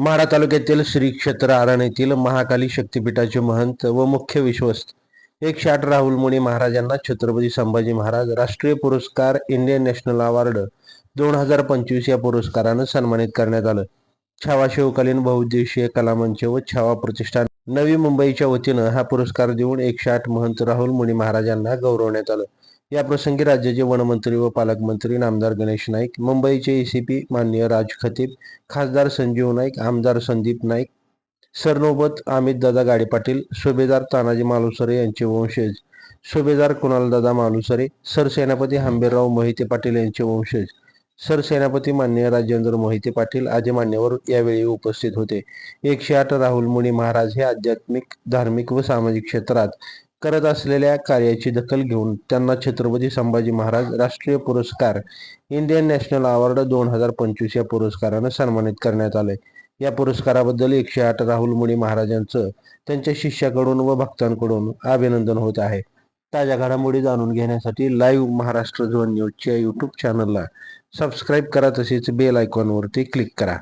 माढा तालुक्यातील श्री क्षेत्र आरण येथील महाकाली शक्तीपीठाचे महंत व मुख्य विश्वस्त एक राहुल मुनी महाराजांना छत्रपती संभाजी महाराज राष्ट्रीय पुरस्कार इंडियन नॅशनल अवॉर्ड दोन हजार पंचवीस या पुरस्कारानं सन्मानित करण्यात आलं. छावा शिवकालीन बहुउद्देशीय कलामंच व छावा प्रतिष्ठान नवी मुंबईच्या वतीनं हा पुरस्कार देऊन एकशे महंत राहुल मुनी महाराजांना गौरवण्यात आलं. या प्रसंगी राज्याचे वनमंत्री व पालकमंत्री नामदार गणेश नाईक मुंबईचे एसीपी माननीय राज खतीब खासदार संजीव नाईक आमदार संदीप नाईक सरनोबत अमित दादा गाडे पाटील सुभेदार तानाजी मालुसरे यांचे वंशज सुभेदार कुणालदादा मालुसरे सरसेनापती हंबीरराव मोहिते पाटील यांचे वंशज सरसेनापती माननीय राजेंद्र मोहिते पाटील आदी मान्यवर यावेळी उपस्थित होते. एकशे आठ राहुल मुनी महाराज हे आध्यात्मिक धार्मिक व सामाजिक क्षेत्रात करत असलेल्या कार्याची दखल घेऊन त्यांना छत्रपती संभाजी महाराज राष्ट्रीय पुरस्कार इंडियन नॅशनल अवॉर्ड दोन हजार पंचवीस या पुरस्कारानं सन्मानित करण्यात आले या पुरस्काराबद्दल एकशे आठ राहुल मुळी महाराजांचं त्यांच्या शिष्याकडून व भक्तांकडून अभिनंदन होत आहे. ताज्या घडामोडी जाणून घेण्यासाठी लाईव्ह महाराष्ट्र झोन न्यूजच्या यूट्यूब चॅनलला सबस्क्राईब करा तसेच बेल आयकॉनवरती क्लिक करा.